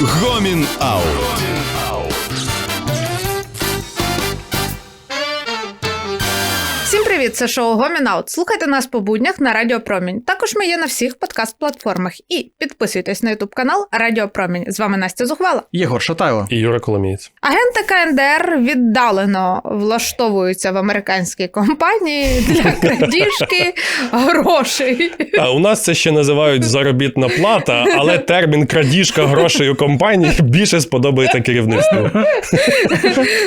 Гомін Аут. Привіт! Це шоу Гомін Аут. Слухайте нас по буднях на Радіо Промінь. Також ми є на всіх подкаст-платформах. І підписуйтесь на ютуб канал Радіо Промінь. З вами Настя Зухвала. Єгор Шатайло. І Юра Коломієць. Агенти КНДР віддалено влаштовуються в американській компанії для крадіжки грошей. А у нас це ще називають заробітна плата, але термін крадіжка грошей у компанії більше сподобається керівництву.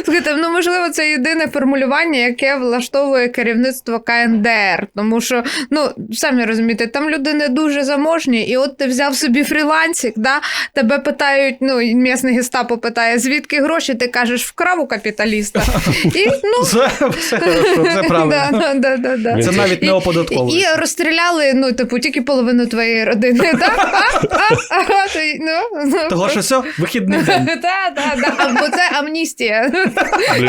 Слухайте, ну можливо, це єдине формулювання, яке влаштовує керівництво КНДР. Тому що, ну самі розумієте, там люди не дуже заможні, і от ти взяв собі фрілансик, да? тебе питають, ну місне гестапо питає, звідки гроші, ти кажеш, вкрав у капіталіста. І, ну, Це все хорошо, це правильно. Да, да, да, да. Це навіть не І, оподатковується. і розстріляли, ну, типу, тільки половину твоєї родини, так? А, а, а, ти, ну, ну, Того, що все, вихідний день. Так, так, так. Або це амністія.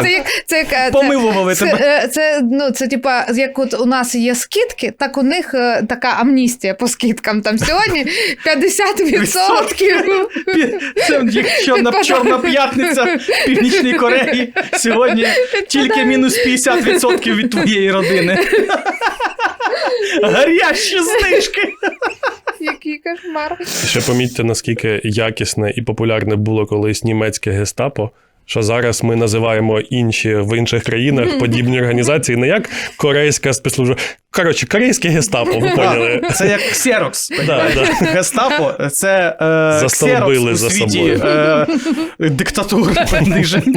Це як це як е, це- Помилували це, тебе. е, це ну це типа, як от у нас є скидки, так у них е, така амністія по скидкам. Там сьогодні 50%. Пі- Це якщо на чорна п'ятниця в Північній Кореї сьогодні тільки мінус 50% від твоєї родини. Гарячі знижки. Який кошмар. Ще помітьте, наскільки якісне і популярне було колись німецьке гестапо. Що зараз ми називаємо інші в інших країнах подібні організації не як корейська спецслужба. Коротше, корейське гестапо, ви поняли? Це як Ксерокс. Да, да. Гестапо це е, Застолбили Ксерокс у за світі собою. е, понижень.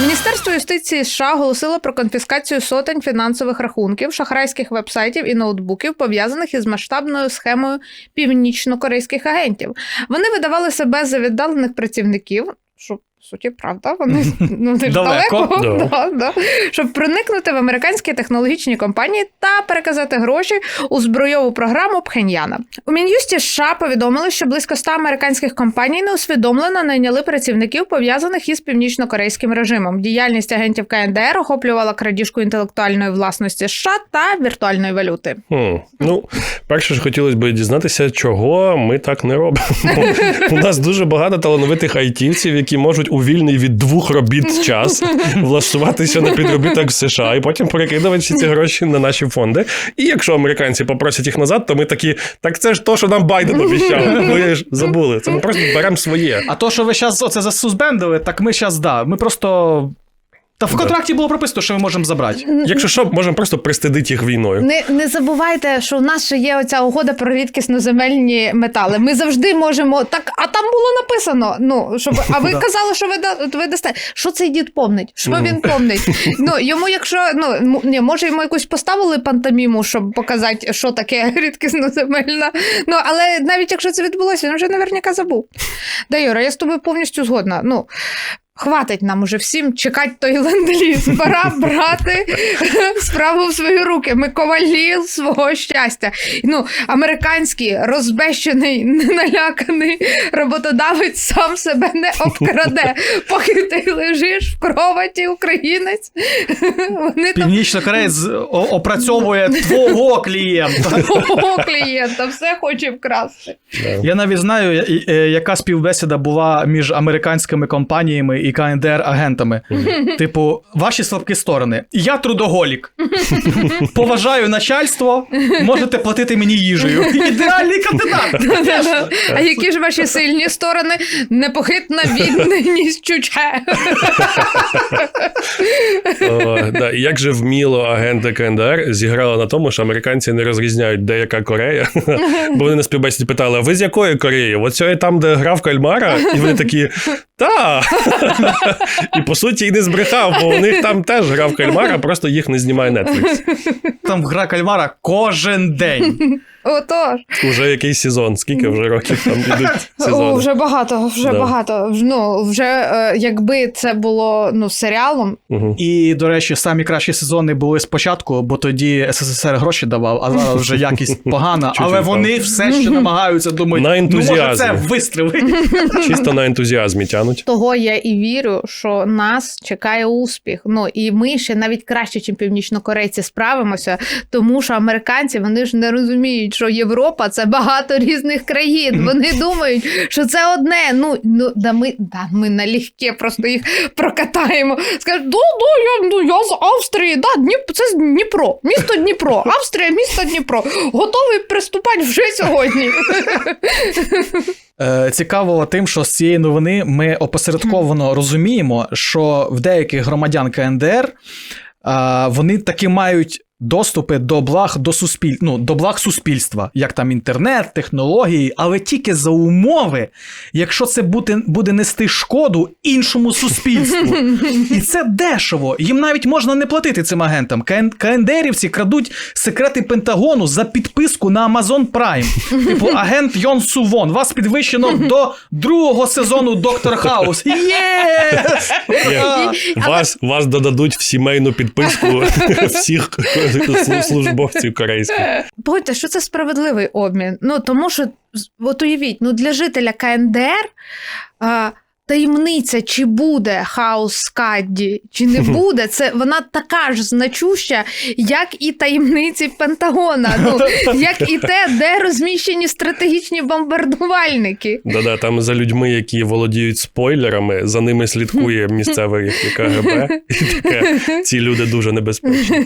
Міністерство юстиції США оголосило про конфіскацію сотень фінансових рахунків, шахрайських вебсайтів і ноутбуків, пов'язаних із масштабною схемою північно-корейських агентів. Вони видавали себе за віддалених працівників. Що в суті, правда, вони ну, ж Далеко. далеко, Да. да, да, щоб проникнути в американські технологічні компанії та переказати гроші у збройову програму Пхеньяна. У Мін'юсті США повідомили, що близько 100 американських компаній неусвідомлено найняли працівників, пов'язаних із північно-корейським режимом. Діяльність агентів КНДР охоплювала крадіжку інтелектуальної власності США та віртуальної валюти. Хм. Ну, перше ж хотілося б дізнатися, чого ми так не робимо. У нас дуже багато талановитих айтівців, які можуть у вільний від двох робіт час влаштуватися на підробіток в США і потім перекидувати всі ці гроші на наші фонди. І якщо американці попросять їх назад, то ми такі, так це ж то, що нам Байден обіцяв. Ми ж забули. Це ми просто беремо своє. А то, що ви зараз оце засузбендили, так ми зараз, да. Ми просто. Та в контракті було прописано, що ми можемо забрати. Якщо що, можемо просто пристидити їх війною. Не, не забувайте, що у нас ще є оця угода про рідкісноземельні метали. Ми завжди можемо так, а там було написано. Ну щоб а ви казали, що ви да- ви дасте. Що цей дід помнить? Що він помнить? Ну йому, якщо ну ні, може йому якусь поставили пантоміму, щоб показати, що таке рідкісноземельна. Ну але навіть якщо це відбулося, він вже наверняка забув. Да, Юра, я з тобою повністю згодна. Ну. Хватить нам уже всім чекати той ленд-ліз. Пора брати справу в свої руки. Ми ковалі свого щастя. Ну, американський розбещений, неналяканий роботодавець сам себе не обкраде. Поки ти лежиш в кроваті українець. Вони Північна Корея опрацьовує твого клієнта. того клієнта все хоче вкрасти. Я навіть знаю, е, яка співбесіда була між американськими компаніями і КНДР-агентами. Типу, ваші слабкі сторони. Я трудоголік. Поважаю начальство, можете платити мені їжею. Ідеальний кандидат. А які ж ваші сильні сторони? Непохитна відданість чуче. Да. Як же вміло агенти КНДР зіграли на тому, що американці не розрізняють, де яка Корея. Бо вони на співбесіді питали: ви з якої Кореї? Оце там, де грав кальмара? І вони такі. Та. І по суті і не збрехав, бо у них там теж грав кальмара, просто їх не знімає Netflix. Там гра кальмара кожен день. Отож. Уже який сезон? Скільки вже років там ідуть О, вже багато, вже Да. багато. Ну, вже е, якби це було ну, серіалом, Мгм. І, до речі, самі кращі сезони були спочатку, бо тоді СССР гроші давав, а зараз вже якість погана. Але вони все ще намагаються думають, На ну може це вистрілить. Чисто на ентузіазмі тянуть. того я і вірю, що нас чекає успіх. Ну і ми ще навіть краще, ніж північнокорейці, справимося, тому що американці вони ж не розуміють, розуміють, що Європа це багато різних країн. Вони думають, що це одне. Ну, ну да ми, да, ми налегке просто їх прокатаємо. Скажуть, ну, ну, я, ну, я з Австрії, да, Дніп, це з Дніпро, місто Дніпро, Австрія, місто Дніпро. Готовий приступати вже сьогодні. Е, Цікаво тим, що з цієї новини ми опосередковано розуміємо, що в деяких громадян КНДР вони таки мають доступи до благ до суспіль... ну, до благ суспільства, як там інтернет, технології, але тільки за умови, якщо це буде, буде нести шкоду іншому суспільству. І це дешево. Їм навіть можна не платити цим агентам. КН... КНДРівці крадуть секрети Пентагону за підписку на Amazon Prime. Типу, агент Йон Сувон. Вас підвищено до другого сезону Доктор Хаус. Є! Вас, вас додадуть в сімейну підписку всіх службовців корейських. Погодьте, що це справедливий обмін. Ну тому що от уявіть, ну для жителя КНДР а, таємниця, чи буде хаос Скадді, чи не буде, це вона така ж значуща, як і таємниці Пентагона. Ну як і те, де розміщені стратегічні бомбардувальники. Да-да, там за людьми, які володіють спойлерами, за ними слідкує місцеве КГБ. І таке, ці люди дуже небезпечні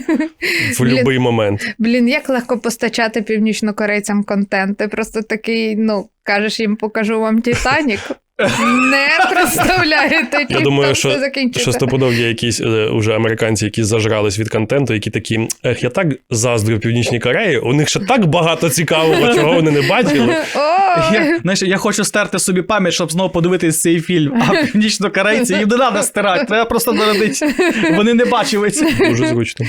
в будь-який момент. Блін, як легко постачати північнокорейцям контент. Ти просто такий, ну кажеш їм, покажу вам Титанік. Не представляєте, Я думаю, там що, що стопудов є якісь е, уже американці, які зажрались від контенту, які такі, ех, я так заздрю Північній Кореї, у них ще так багато цікавого, чого вони не бачили. Я, знаєш, я хочу стерти собі пам'ять, щоб знову подивитись цей фільм. А північно-корейці їм не треба стирати, треба просто народити. Вони не бачили це. Дуже зручно.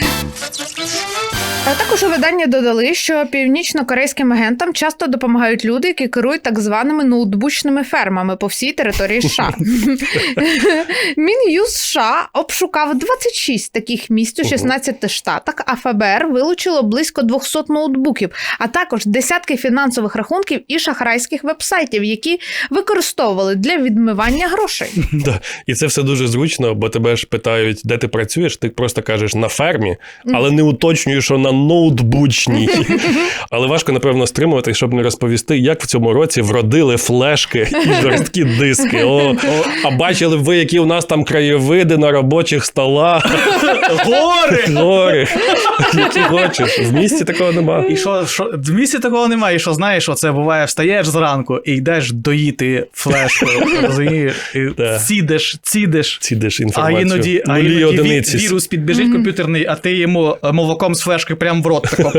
А також у виданні додали, що північно-корейським агентам часто допомагають люди, які керують так званими ноутбучними фермами по всій території США. Мін'юз США обшукав 26 таких місць у 16 штатах, а ФБР вилучило близько 200 ноутбуків, а також десятки фінансових рахунків і шахрайських вебсайтів, які використовували для відмивання грошей. Да. І це все дуже зручно, бо тебе ж питають, де ти працюєш, ти просто кажеш на фермі, але не уточнюєш, що на ноутбучній. Але важко, напевно, стримувати, щоб не розповісти, як в цьому році вродили флешки і жорсткі диски. О, а бачили б ви, які у нас там краєвиди на робочих столах, Гори! гори, які хочеш. В місті такого нема. І що, що в місті такого немає, і що знаєш, що це буває, встаєш зранку і йдеш доїти флешку, розумієш, і Да. цідиш, цідиш. Цідиш А іноді, а іноді ві- вірус підбіжить комп'ютерний, а ти йому молоком з флешки прямо в рот тако.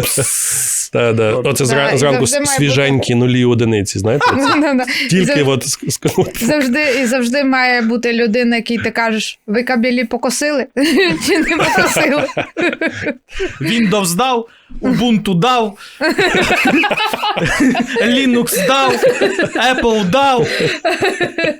Та, да. Оце зра- зранку завжди має свіженькі нулі одиниці, знаєте? Тільки завжди- от Завжди і завжди має бути людина, якій ти кажеш, ви кабелі покосили чи не покосили? Windows дав, Ubuntu дав, Linux дав, Apple дав.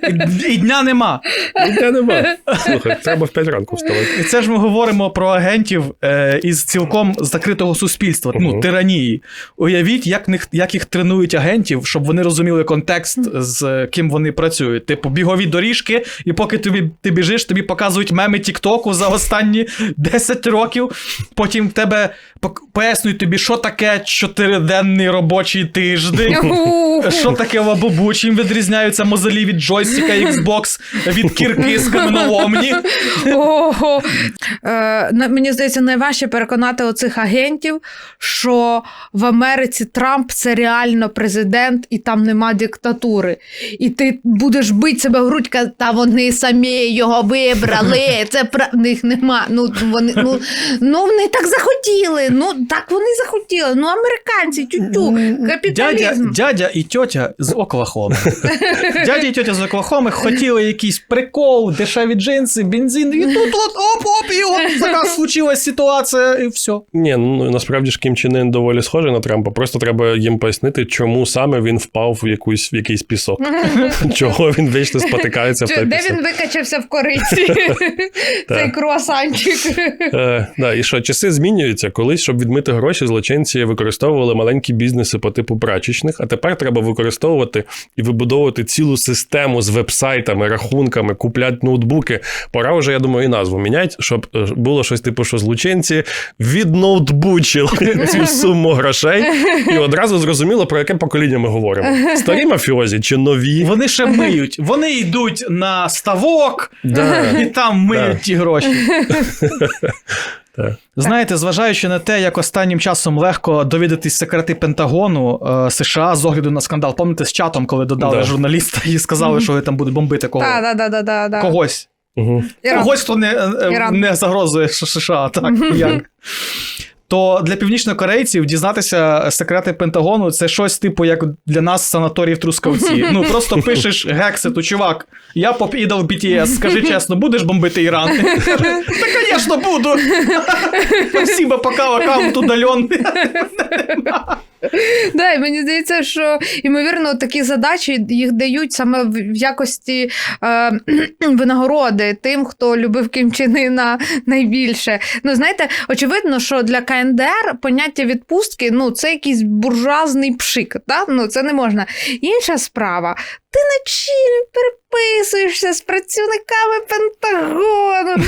І, і дня нема. Ніде нема. Слухай, треба в 5 ранку вставати. І це ж ми говоримо про агентів е, із цілком закритого суспільства, ну, Мгм. тиранії. Уявіть, як, них, як їх тренують агентів, щоб вони розуміли контекст, з ким вони працюють. Типу, бігові доріжки, і поки тобі, ти біжиш, тобі показують меми Тіктоку за останні 10 років. Потім в тебе пояснюють тобі, що таке чотириденний робочий тиждень. Що таке лабубу? Чим відрізняються мозолі від джойстика Xbox, від кірки з каменоломні? Ого. Е, мені здається, найважче переконати оцих агентів, що в Америці Трамп це реально президент, і там нема диктатури. І ти будеш бити себе в грудь, та вони самі його вибрали. Це пра... в них нема. Ну вони, ну, ну вони так захотіли. Ну так вони захотіли. Ну американці, тютю, Дядя, капіталізм. дядя і тьотя з Оклахоми. Дядя і тьотя з Оклахоми хотіли якийсь прикол, дешеві джинси, бензин, і тут от оп-оп, і от така случилась ситуація, і все. Ні, ну насправді ж Кім Чен Ын доволі схожий на Трампа. Просто треба їм пояснити, чому саме він впав в якусь в якийсь пісок. Чого він вічно спотикається в той Де пісок. він викачався в кориці? Цей круасанчик. Е, да, і що, часи змінюються. Колись, щоб відмити гроші, злочинці використовували маленькі бізнеси по типу прачечних, а тепер треба використовувати і вибудовувати цілу систему з вебсайтами, рахунками, купляти ноутбуки. Пора вже, я думаю, і назву міняти, щоб е, було щось типу, що злочинці від збучили цю суму грошей, і одразу зрозуміло, про яке покоління ми говоримо. Старі мафіозі чи нові? Вони ще миють. Вони йдуть на ставок Да. і там миють Да. ті гроші. Так. Знаєте, зважаючи на те, як останнім часом легко довідатись секрети Пентагону е, США з огляду на скандал. Пам'ятаєте, з чатом, коли додали Да. журналіста і сказали, що вони там будуть бомбити кого? Да, да, да, да, да. когось. Угу. Когось, хто не, е, Іран. не загрозує Ш- США, так як. То для північнокорейців дізнатися секрети Пентагону це щось типу, як для нас санаторій в Трускавці. Ну просто пишеш гекситу, чувак, я поп ідол BTS, скажи чесно, будеш бомбити Іран? Та, звісно, буду. Спасибо, пока аккаунт удален. Да, і мені здається, що ймовірно такі задачі їх дають саме в якості е, винагороди тим, хто любив Кімчинина найбільше. Ну знаєте, очевидно, що для КНДР поняття відпустки ну це якийсь буржуазний пшик. Да? Ну це не можна. Інша справа. Ти ночі переписуєшся з працівниками Пентагону.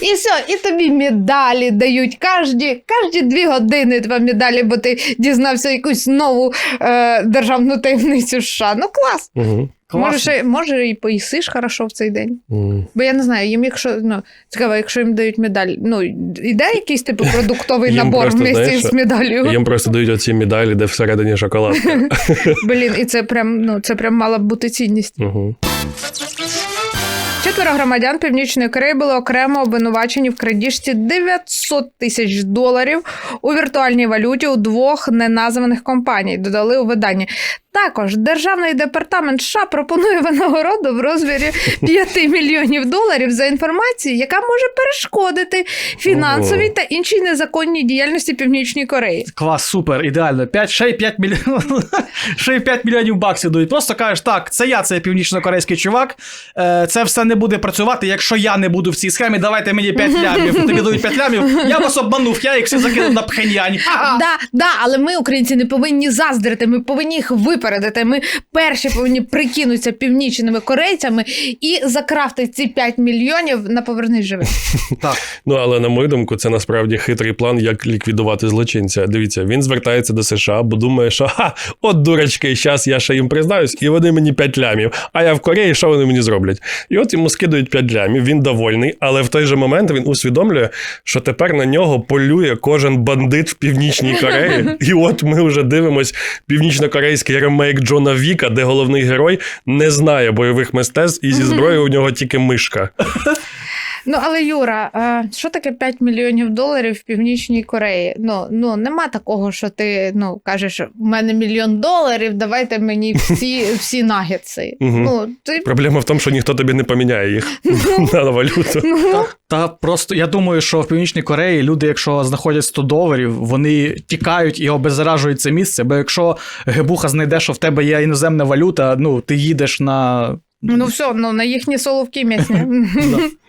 І все, і тобі медалі дають кожні, кожні дві години два медалі, бо ти дізнався якусь нову е, державну таємницю США. Ну клас. Угу. Може, ще, може, і поїсиш хорошо в цей день. Угу. Бо я не знаю, їм, якщо ну цікаво, якщо їм дають медаль, ну іде якийсь типу продуктовий набор знаєш, з медаллю. Їм просто дають оці медалі, де всередині шоколад. Блін, і це прям ну це прям мала б бути цінність. Угу. Четверо громадян Північної Кореї були окремо обвинувачені в крадіжці 900 тисяч доларів у віртуальній валюті у двох неназваних компаній. Додали у виданні. Також державний департамент США пропонує винагороду в розмірі 5 мільйонів доларів за інформацію, яка може перешкодити фінансовій та іншій незаконній діяльності Північної Кореї. Клас, супер, ідеально. 5, ще й 5 мільйонів, ще й 5 мільйонів баксів дають. Просто кажеш, так, це я, це північно-корейський чувак. Е, Це все не буде працювати, якщо я не буду в цій схемі. Давайте мені 5 лямів. Тобі дають 5 лямів. Я вас обманув, я їх всі закинув на пхенянь. Да, да, але ми, українці, не повинні заздрити. Ми повинні їх випередити. Ми перші повинні прикинутися північними корейцями і закрафтити ці 5 мільйонів на повернись живих. Так. Ну, але на мою думку, це насправді хитрий план, як ліквідувати злочинця. Дивіться, він звертається до США, бо думає, що ха, от дурачки, зараз я ще їм признаюсь, і вони мені 5 лямів. А я в Кореї, що вони мені зроблять? І от йому скидають 5 лямів, він довольний, але в той же момент він усвідомлює, що тепер на нього полює кожен бандит в Північній Кореї. І от ми вже дивимось північно-корейський ремейк Джона Віка, де головний герой не знає бойових мистецтв, і зі зброєю у нього тільки мишка. Ну але Юра, е, що таке 5 мільйонів доларів в Північній Кореї? Ну, ну нема такого, що ти ну кажеш, у мене мільйон доларів, давайте мені всі, всі нагетси. Ну, ти Проблема в тому, що ніхто тобі не поміняє їх на валюту. ну, Та просто я думаю, що в Північній Кореї люди, якщо знаходять 100 доларів, вони тікають і обеззаражують це місце. Бо якщо Гебуха знайде, що в тебе є іноземна валюта, ну ти їдеш на. Ну все, ну на їхні соловки м'ясні.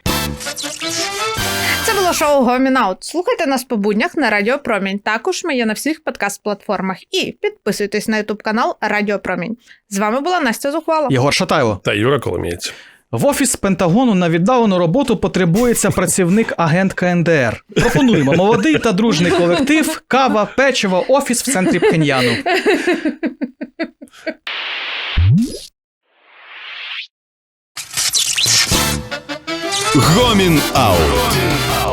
Це було шоу Гомінаут. Слухайте нас по буднях на Радіо Промінь. Також ми є на всіх подкаст-платформах. І підписуйтесь на ютуб канал Радіо Промінь. З вами була Настя Зухвала. Єгор Шатайло. Та Юра Коломієць. В офіс Пентагону на віддалену роботу потребується працівник агент КНДР. Пропонуємо молодий та дружний колектив, кава, печиво, офіс в центрі Пхеньяну. Гомін Аут.